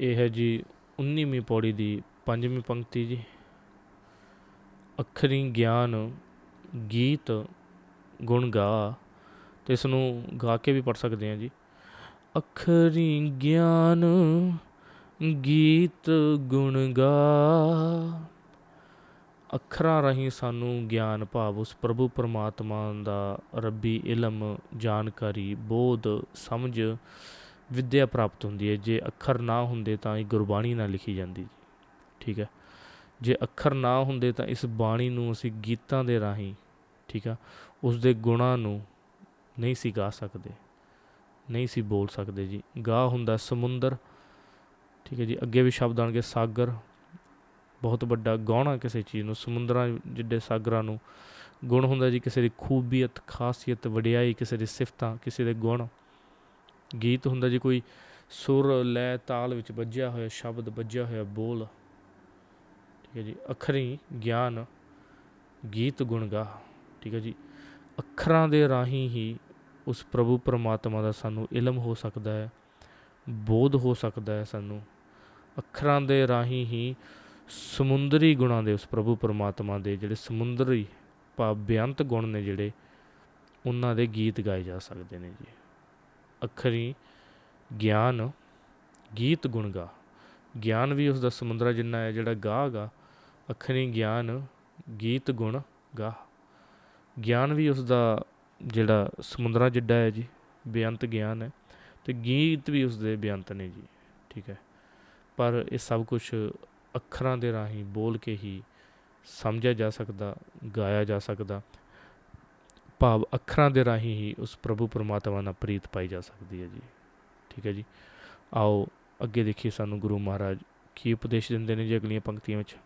ਇਹ ਹੈ ਜੀ 19ਵੀਂ ਪੌੜੀ ਦੀ ਪੰਜਵੀਂ ਪੰਕਤੀ ਜੀ। ਅੱਖਰੀ ਗਿਆਨ, ਗੀਤ, ਗੁਣ ਗਾ, ਤੇ ਇਸ ਨੂੰ ਗਾ ਕੇ ਵੀ ਪੜ ਸਕਦੇ ਹਾਂ ਜੀ। ਅੱਖਰੀ ਗਿਆਨ, ਗੀਤ, ਗੁਣ ਗਾ, ਅੱਖਰਾਂ ਰਾਹੀਂ ਸਾਨੂੰ ਗਿਆਨ ਭਾਵ ਉਸ ਪ੍ਰਭੂ ਪਰਮਾਤਮਾ ਦਾ ਰੱਬੀ ਇਲਮ, ਜਾਣਕਾਰੀ, ਬੋਧ, ਸਮਝ ਵਿੱਦਿਆ ਪ੍ਰਾਪਤ ਹੁੰਦੀ ਹੈ। ਜੇ ਅੱਖਰ ਨਾ ਹੁੰਦੇ ਤਾਂ ਇਹ ਗੁਰਬਾਣੀ ਨਾਲ ਲਿਖੀ ਜਾਂਦੀ ਜੀ। ਠੀਕ ਹੈ। ਜੇ ਅੱਖਰ ਨਾ ਹੁੰਦੇ ਤਾਂ ਇਸ ਬਾਣੀ ਨੂੰ ਅਸੀਂ ਗੀਤਾਂ ਦੇ ਰਾਹੀਂ, ਠੀਕ ਆ ਉਸ ਦੇ ਗੁਣਾਂ ਨੂੰ ਨਹੀਂ ਸੀ ਗਾ ਸਕਦੇ। ਨਹੀਂ ਸੀ ਬੋਲ ਸਕਦੇ ਜੀ। ਗਾ ਹੁੰਦਾ ਸਮੁੰਦਰ, ਠੀਕ ਹੈ ਜੀ, ਅੱਗੇ ਵੀ ਸ਼ਬਦ ਆਣਗੇ ਸਾਗਰ। ਬਹੁਤ ਵੱਡਾ ਗਾਉਣਾ ਕਿਸੇ ਚੀਜ਼ ਨੂੰ, ਸਮੁੰਦਰਾਂ ਜਿੱਡੇ ਸਾਗਰਾਂ ਨੂੰ ਗੁਣ ਹੁੰਦਾ ਜੀ। ਕਿਸੇ ਦੀ ਖੂਬੀਅਤ, ਖਾਸੀਅਤ, ਵਡਿਆਈ, ਕਿਸੇ ਦੀ ਸਿਫਤਾਂ, ਕਿਸੇ ਦੇ ਗੁਣ। ਗੀਤ ਹੁੰਦਾ ਜੀ ਕੋਈ ਸੁਰ ਲੈ ਤਾਲ ਵਿੱਚ ਵੱਜਿਆ ਹੋਇਆ, ਸ਼ਬਦ ਵੱਜਿਆ ਹੋਇਆ, ਬੋਲ। ਠੀਕ ਹੈ ਜੀ, ਅੱਖਰੀ ਗਿਆਨ, ਗੀਤ ਗੁਣ ਗਾ ਠੀਕ ਹੈ ਜੀ, ਅੱਖਰਾਂ ਦੇ ਰਾਹੀਂ ਹੀ ਉਸ ਪ੍ਰਭੂ ਪਰਮਾਤਮਾ ਦਾ ਸਾਨੂੰ ਇਲਮ ਹੋ ਸਕਦਾ ਹੈ, ਬੋਧ ਹੋ ਸਕਦਾ ਹੈ ਸਾਨੂੰ। ਅੱਖਰਾਂ ਦੇ ਰਾਹੀਂ ਹੀ ਸਮੁੰਦਰੀ ਗੁਣਾਂ ਦੇ ਉਸ ਪ੍ਰਭੂ ਪਰਮਾਤਮਾ ਦੇ ਜਿਹੜੇ ਸਮੁੰਦਰੀ ਭਾਵ ਬੇਅੰਤ ਗੁਣ ਨੇ ਜਿਹੜੇ, ਉਹਨਾਂ ਦੇ ਗੀਤ ਗਾਏ ਜਾ ਸਕਦੇ ਨੇ ਜੀ। ਅੱਖਰੀ ਗਿਆਨ ਗੀਤ ਗੁਣ ਗਾ। ਗਿਆਨ ਵੀ ਉਸ ਦਾ ਸਮੁੰਦਰਾ ਜਿੰਨਾ ਹੈ, ਜਿਹੜਾ ਗਾ ਗਾ, ਅੱਖਰੀ ਗਿਆਨ ਗੀਤ ਗੁਣ ਗਾ। ਗਿਆਨ ਵੀ ਉਸ ਦਾ ਜਿਹੜਾ ਸਮੁੰਦਰਾ ਜਿੱਡਾ ਹੈ ਜੀ, ਬੇਅੰਤ ਗਿਆਨ ਹੈ, ਤੇ ਗੀਤ ਵੀ ਉਸ ਦੇ ਬੇਅੰਤ ਨੇ ਜੀ, ਠੀਕ ਹੈ। ਪਰ ਇਹ ਸਭ ਕੁਝ ਅੱਖਰਾਂ ਦੇ ਰਾਹੀਂ ਬੋਲ ਕੇ ਹੀ ਸਮਝਿਆ ਜਾ ਸਕਦਾ, ਗਾਇਆ ਜਾ ਸਕਦਾ। ਭਾਵ ਅੱਖਰਾਂ ਦੇ ਰਾਹੀਂ ਹੀ ਉਸ ਪ੍ਰਭੂ ਪਰਮਾਤਮਾ ਨਾਲ ਪ੍ਰੀਤ ਪਾਈ ਜਾ ਸਕਦੀ ਹੈ ਜੀ। ਠੀਕ ਹੈ ਜੀ। ਆਓ ਅੱਗੇ ਦੇਖੀਏ ਸਾਨੂੰ ਗੁਰੂ ਮਹਾਰਾਜ ਕੀ ਉਪਦੇਸ਼ ਦਿੰਦੇ ਨੇ ਜੀ ਅਗਲੀਆਂ ਪੰਕਤੀਆਂ ਵਿੱਚ।